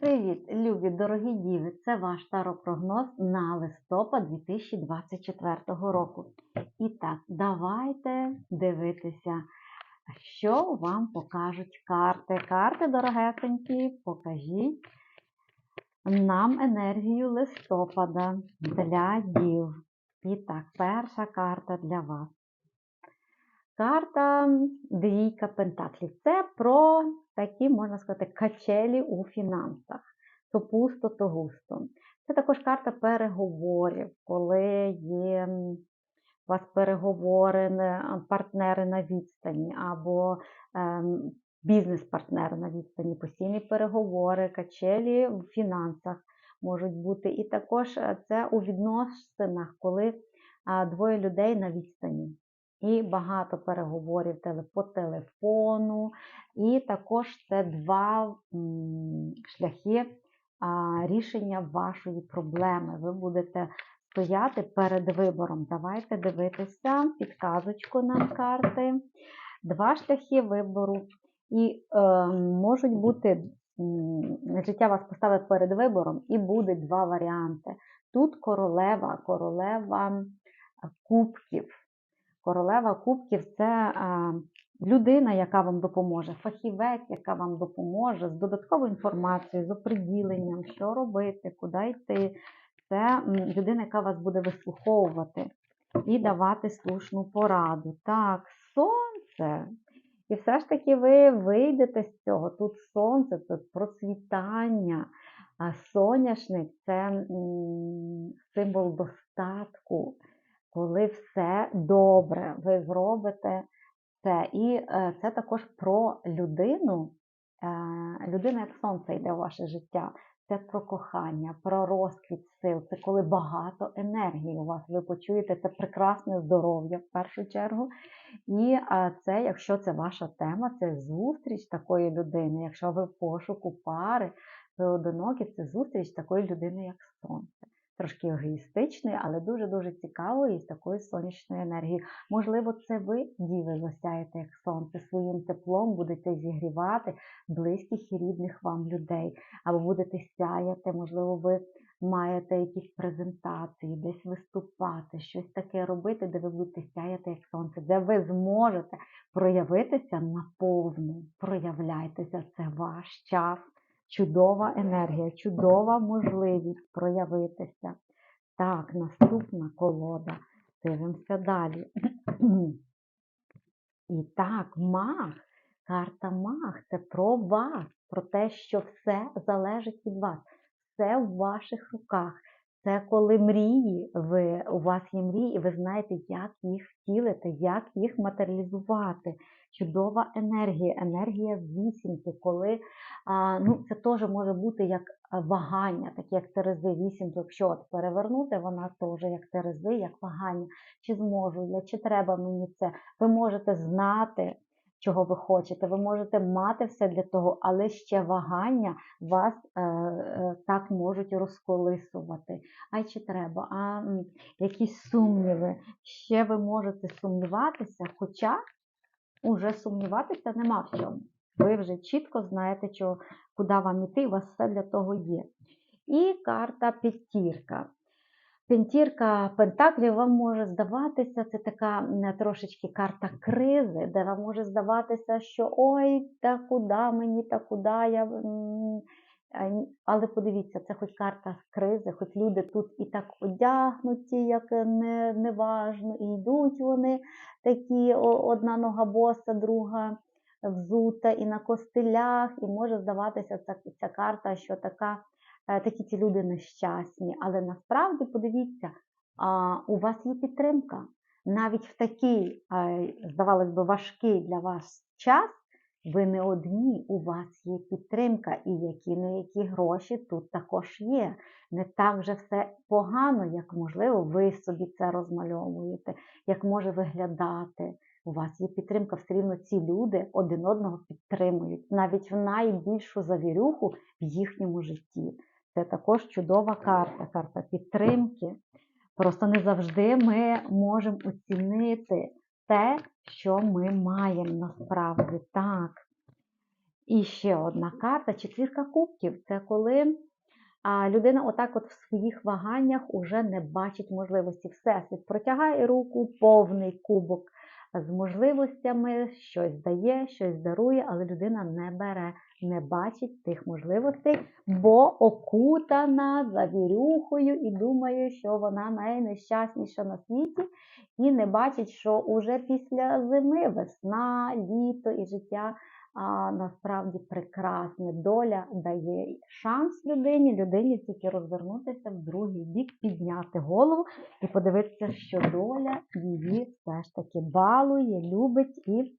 Привіт, любі дорогі діви! Це ваш таропрогноз на листопад 2024 року. І так, давайте дивитися, що вам покажуть карти. Карти, дорогесенькі, покажіть нам енергію листопада для дів. І так, перша карта для вас. Карта двійка пентаклів. Це про такі, можна сказати, качелі у фінансах. То пусто, то густо. Це також карта переговорів, коли є у вас переговори, партнери на відстані, або ем, бізнес-партнери на відстані, постійні переговори, качелі в фінансах можуть бути. І також е, це у відносинах, коли двоє людей на відстані і багато переговорів по телефону. І також це два шляхи рішення вашої проблеми. Ви будете стояти перед вибором. Давайте дивитися, підказочку на карти. Два шляхи вибору. І е, можуть бути, життя вас поставить перед вибором, і буде два варіанти. Тут королева, королева кубків. Королева кубків це людина, яка вам допоможе, фахівець, яка вам допоможе з додатковою інформацією, з оприділенням, що робити, куди йти. Це людина, яка вас буде вислуховувати і давати слушну пораду. Так, сонце. І все ж таки ви вийдете з цього. Тут сонце, тут процвітання. А соняшник це символ достатку коли все добре, ви зробите це. І е, це також про людину. Е, людина, як сонце йде в ваше життя. Це про кохання, про розквіт сил, це коли багато енергії у вас. Ви почуєте це прекрасне здоров'я в першу чергу. І це, якщо це ваша тема, це зустріч такої людини. Якщо ви в пошуку пари, ви одинокі, це зустріч такої людини, як сонце трошки егоїстичної, але дуже-дуже цікавої з такою сонячною енергією. Можливо, це ви, діви, засяєте як сонце, своїм теплом будете зігрівати близьких і рідних вам людей, або будете сяяти, можливо, ви. Маєте якісь презентації, десь виступати, щось таке робити, де ви будете сяяти як сонце, де ви зможете проявитися наповну. Проявляйтеся, це ваш час чудова енергія, чудова можливість проявитися. Так, наступна колода. Дивимося далі. І так, маг, карта маг це про вас, про те, що все залежить від вас, все в ваших руках. Це коли мрії, ви, у вас є мрії, і ви знаєте, як їх втілити, як їх матеріалізувати. Чудова енергія, енергія вісімки, коли а, ну, це теж може бути як вагання, такі як Терези, вісімку, якщо от перевернути, вона теж як Терези, як вагання. Чи зможу я, чи треба мені це. Ви можете знати, чого ви хочете. Ви можете мати все для того, але ще вагання вас е, е, так можуть розколисувати. А чи треба, а якісь сумніви. Ще ви можете сумніватися, хоча уже сумніватися нема в чому. Ви вже чітко знаєте, що, куди вам іти, у вас все для того є. І карта п'ятірка. Пентірка Пентаклів вам може здаватися, це така трошечки карта кризи, де вам може здаватися, що ой, та куди мені, та куди я. Але подивіться, це хоч карта кризи, хоч люди тут і так одягнуті, як не, неважно, і йдуть вони такі, одна нога боса, друга взута, і на костилях, і може здаватися ця, ця карта, що така такі ці люди нещасні. Але насправді, подивіться, у вас є підтримка. Навіть в такий, здавалось би, важкий для вас час, ви не одні, у вас є підтримка, і які не які гроші тут також є. Не так вже все погано, як, можливо, ви собі це розмальовуєте, як може виглядати. У вас є підтримка, все рівно ці люди один одного підтримують, навіть в найбільшу завірюху в їхньому житті. Це також чудова карта, карта підтримки. Просто не завжди ми можемо оцінити те, що ми маємо насправді. Так. І ще одна карта четвірка кубків. Це коли людина отак от в своїх ваганнях уже не бачить можливості. Всесвіт протягає руку, повний кубок з можливостями, щось дає, щось дарує, але людина не бере, не бачить тих можливостей, бо окутана завірюхою і думає, що вона найнещасніша на світі, і не бачить, що уже після зими весна, літо і життя а, насправді прекрасне. Доля дає шанс людині, людині тільки розвернутися в другий бік, підняти голову і подивитися, що доля її все ж таки балує, любить і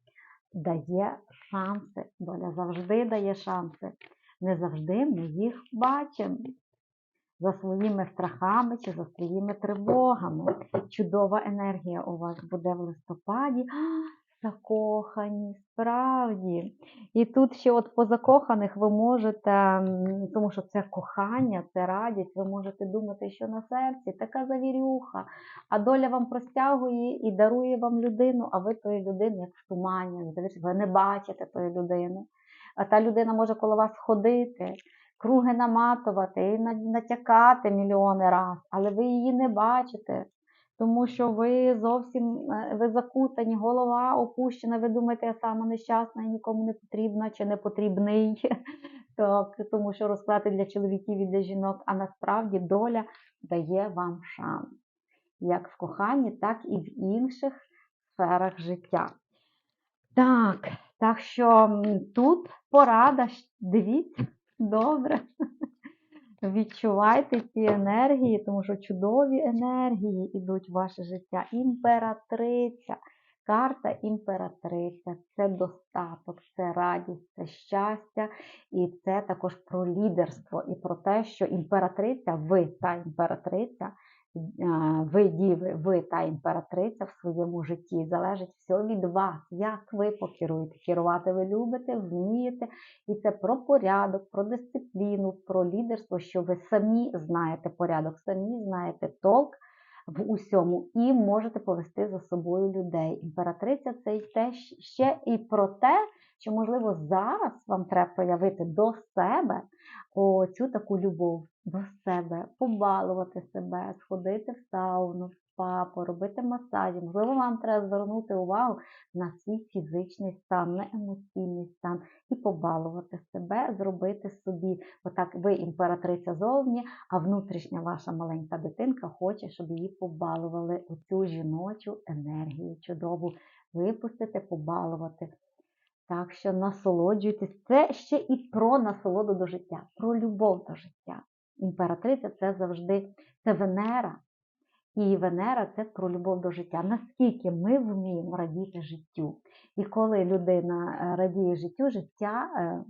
дає шанси. Доля завжди дає шанси. Не завжди ми їх бачимо. За своїми страхами чи за своїми тривогами. Чудова енергія у вас буде в листопаді. Закохані, справді. І тут ще от по закоханих ви можете, тому що це кохання, це радість, ви можете думати, що на серці така завірюха, а доля вам простягує і дарує вам людину, а ви тої людини, як в тумані, ви не бачите тої людини. А та людина може коло вас ходити, круги наматувати і натякати мільйони раз, але ви її не бачите тому що ви зовсім е, ви закутані, голова опущена, ви думаєте, я сама нещасна і нікому не потрібна чи не потрібний. Так, тому що розклати для чоловіків і для жінок, а насправді доля дає вам шанс. Як в коханні, так і в інших сферах життя. Так, так що тут порада, дивіться, добре. Відчувайте ці енергії, тому що чудові енергії йдуть в ваше життя. Імператриця. Карта імператриця це достаток, це радість, це щастя, і це також про лідерство, і про те, що імператриця, ви та імператриця, ви діви, ви та імператриця в своєму житті. Залежить все від вас, як ви покеруєте. Керувати ви любите, вмієте. І це про порядок, про дисципліну, про лідерство, що ви самі знаєте порядок, самі знаєте толк в усьому і можете повести за собою людей. Імператриця це й те ще і про те, що, можливо, зараз вам треба проявити до себе оцю таку любов до себе, побалувати себе, сходити в сауну, в спа, поробити масажі. Можливо, вам треба звернути увагу на свій фізичний стан, на емоційний стан і побалувати себе, зробити собі. Отак ви імператриця зовні, а внутрішня ваша маленька дитинка хоче, щоб її побалували оцю жіночу енергію чудову випустити, побалувати. Так що насолоджуйтесь. Це ще і про насолоду до життя, про любов до життя. Імператриця це завжди це Венера. І Венера це про любов до життя. Наскільки ми вміємо радіти життю. І коли людина е, радіє життю, життя е,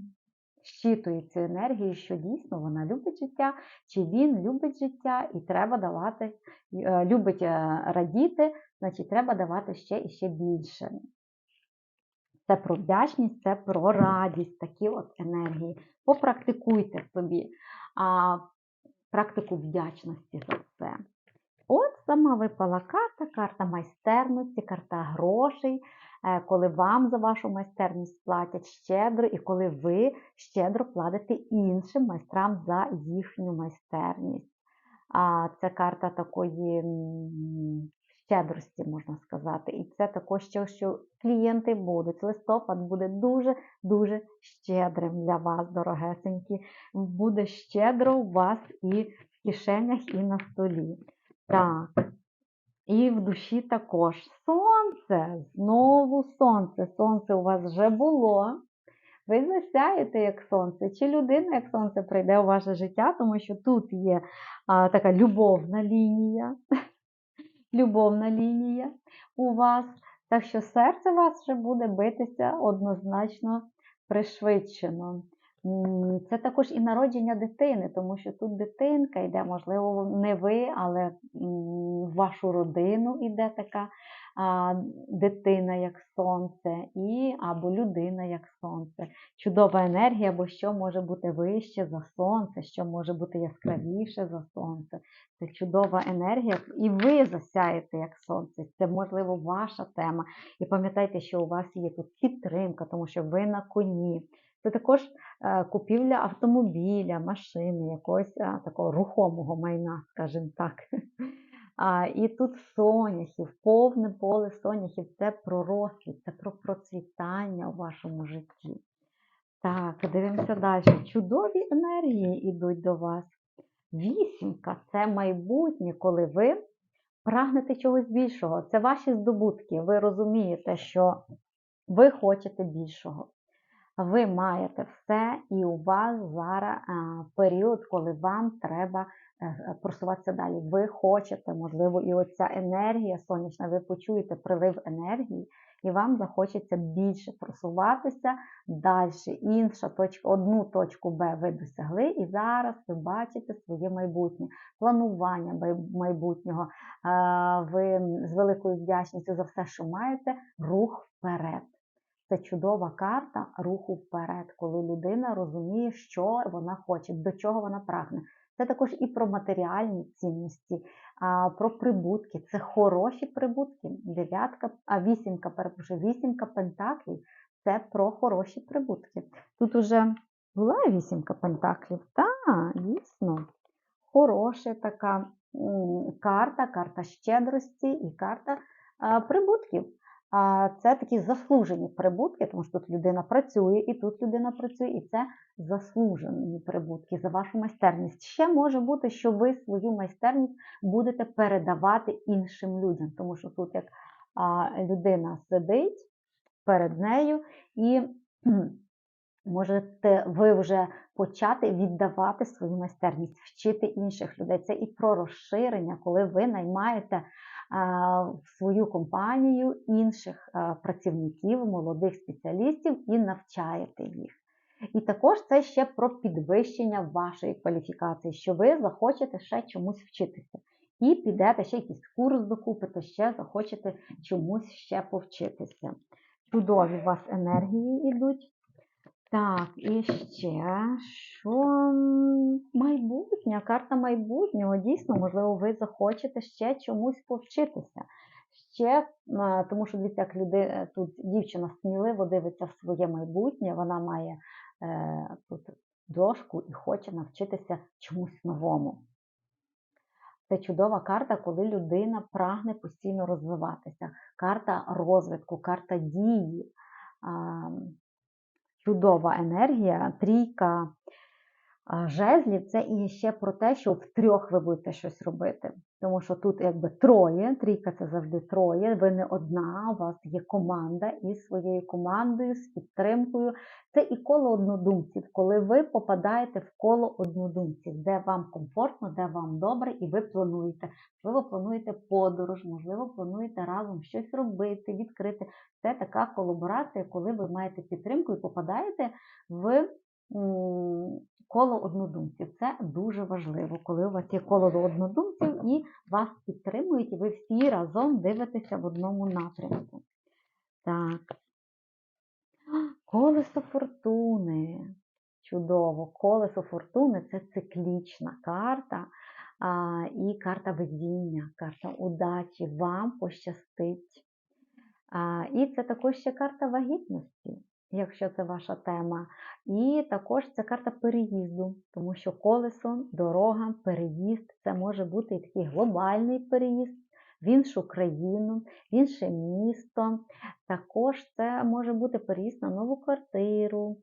щитує цю енергію, що дійсно вона любить життя, чи він любить життя, і треба давати, е, любить радіти, значить треба давати ще і ще більше. Це про вдячність, це про радість, такі от енергії. Попрактикуйте собі практику вдячності за все. От сама випала карта, карта майстерності, карта грошей, е, коли вам за вашу майстерність платять щедро, і коли ви щедро платите іншим майстрам за їхню майстерність. А Це карта такої щедрості, можна сказати. І це також, що, що клієнти будуть. Листопад буде дуже-дуже щедрим для вас, дорогесенькі. Буде щедро у вас і в кишенях, і на столі. Так. І в душі також сонце. Знову сонце. Сонце у вас вже було. Ви засяєте як сонце, чи людина, як сонце, прийде у ваше життя, тому що тут є а, така любовна лінія. Любовна лінія у вас. Так що серце у вас вже буде битися однозначно пришвидшено. Це також і народження дитини, тому що тут дитинка йде, можливо, не ви, але в вашу родину йде така дитина, як сонце, і або людина, як сонце. Чудова енергія, або що може бути вище за сонце, що може бути яскравіше за сонце. Це чудова енергія, і ви засяєте як сонце. Це, можливо, ваша тема. І пам'ятайте, що у вас є тут підтримка, тому що ви на коні. Це також е, купівля автомобіля, машини, якогось е, такого рухомого майна, скажімо так. А, І тут соняхів, повне поле соняхів це про розквіт, це про процвітання у вашому житті. Так, дивимося далі. Чудові енергії йдуть до вас. Вісімка це майбутнє, коли ви прагнете чогось більшого. Це ваші здобутки. Ви розумієте, що ви хочете більшого. Ви маєте все, і у вас зараз період, коли вам треба просуватися далі. Ви хочете, можливо, і оця енергія сонячна, ви почуєте прилив енергії, і вам захочеться більше просуватися далі. Інша точка, одну точку Б ви досягли, і зараз ви бачите своє майбутнє, планування майбутнього. Ви з великою вдячністю за все, що маєте, рух вперед. Це чудова карта руху вперед, коли людина розуміє, що вона хоче, до чого вона прагне. Це також і про матеріальні цінності, про прибутки. Це хороші прибутки. Дев'ятка, а вісімка, перепрошую, вісімка пентаклів це про хороші прибутки. Тут уже була вісімка пентаклів. Так, дійсно. Хороша така карта, карта щедрості і карта прибутків. Це такі заслужені прибутки, тому що тут людина працює, і тут людина працює, і це заслужені прибутки за вашу майстерність. Ще може бути, що ви свою майстерність будете передавати іншим людям, тому що тут як людина сидить перед нею і можете ви вже почати віддавати свою майстерність, вчити інших людей. Це і про розширення, коли ви наймаєте в свою компанію інших працівників, молодих спеціалістів і навчаєте їх. І також це ще про підвищення вашої кваліфікації, що ви захочете ще чомусь вчитися. І підете ще якийсь курс докупите, ще захочете чомусь ще повчитися. Чудові у вас енергії йдуть. Так, і ще що майбутнє, карта майбутнього. Дійсно, можливо, ви захочете ще чомусь повчитися. Ще, Тому що дивіться, як люди, тут дівчина сміливо дивиться в своє майбутнє, вона має е, тут дошку і хоче навчитися чомусь новому. Це чудова карта, коли людина прагне постійно розвиватися. Карта розвитку, карта дії чудова енергія, трійка жезлів це і ще про те, що в трьох ви будете щось робити. Тому що тут якби троє, трійка це завжди троє, ви не одна, у вас є команда із своєю командою, з підтримкою. Це і коло однодумців, коли ви попадаєте в коло однодумців, де вам комфортно, де вам добре, і ви плануєте. Можливо, плануєте подорож, можливо, плануєте разом щось робити, відкрити. Це така колаборація, коли ви маєте підтримку і попадаєте в коло однодумців. Це дуже важливо, коли у вас є коло однодумців і вас підтримують, і ви всі разом дивитеся в одному напрямку. Так. Колесо фортуни. Чудово! Колесо фортуни це циклічна карта а, і карта везіння, карта удачі. Вам пощастить. А, І це також ще карта вагітності якщо це ваша тема. І також це карта переїзду, тому що колесо, дорога, переїзд це може бути і такий глобальний переїзд в іншу країну, в інше місто. Також це може бути переїзд на нову квартиру,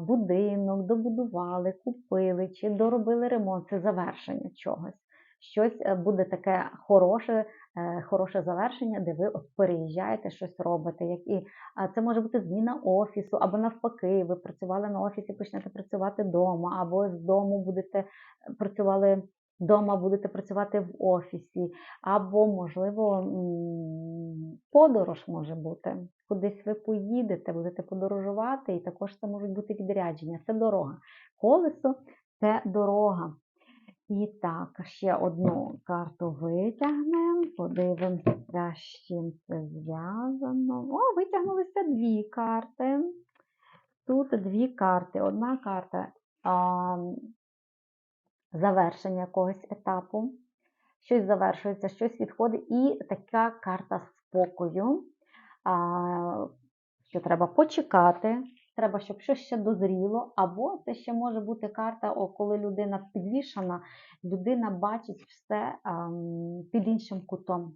будинок, добудували, купили чи доробили ремонт, це завершення чогось. Щось е, буде таке хороше, Е, хороше завершення, де ви от переїжджаєте, щось робите. Як і Це може бути зміна офісу, або навпаки, ви працювали на офісі, почнете працювати вдома, або з дому будете е, працювали вдома, будете працювати в офісі, або, можливо, подорож може бути. Кудись ви поїдете, будете подорожувати, і також це можуть бути відрядження. Це дорога. Колесо це дорога. І так, ще одну карту витягнемо, подивимося, з чим це зв'язано. О, витягнулися дві карти. Тут дві карти. Одна карта а, завершення якогось етапу. Щось завершується, щось відходить. І така карта спокою, а, що треба почекати, треба, щоб щось ще дозріло, або це ще може бути карта, о, коли людина підвішана, людина бачить все під іншим кутом.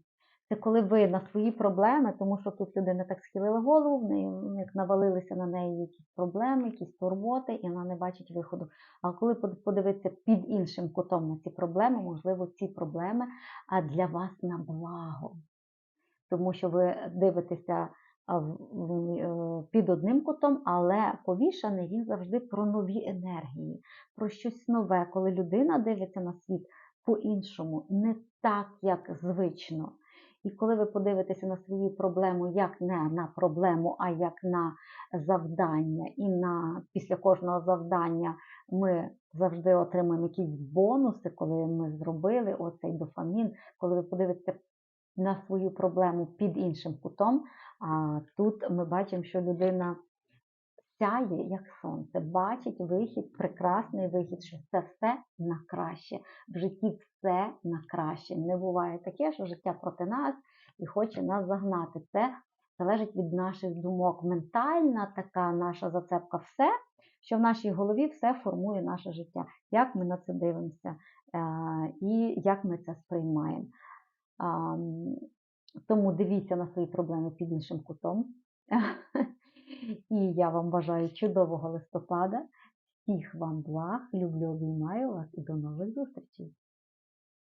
Це коли ви на свої проблеми, тому що тут людина так схилила голову, в неї як навалилися на неї якісь проблеми, якісь турботи, і вона не бачить виходу. А коли подивитися під іншим кутом на ці проблеми, можливо, ці проблеми для вас на благо. Тому що ви дивитеся під одним кутом, але повішаний він завжди про нові енергії, про щось нове, коли людина дивиться на світ по-іншому, не так, як звично. І коли ви подивитеся на свою проблему як не на проблему, а як на завдання, і на після кожного завдання ми завжди отримуємо якісь бонуси, коли ми зробили оцей дофамін, коли ви подивитеся на свою проблему під іншим кутом, тут ми бачимо, що людина сяє, як сонце, бачить вихід, прекрасний вихід, що це все на краще. В житті все на краще. Не буває таке, що життя проти нас і хоче нас загнати. Це залежить від наших думок. Ментальна така наша зацепка, все, що в нашій голові, все формує наше життя. Як ми на це дивимося е, і як ми це сприймаємо. Тому дивіться на свої проблеми під іншим кутом. І я вам бажаю чудового листопада. Всіх вам благ, люблю, обіймаю вас і до нових зустрічей!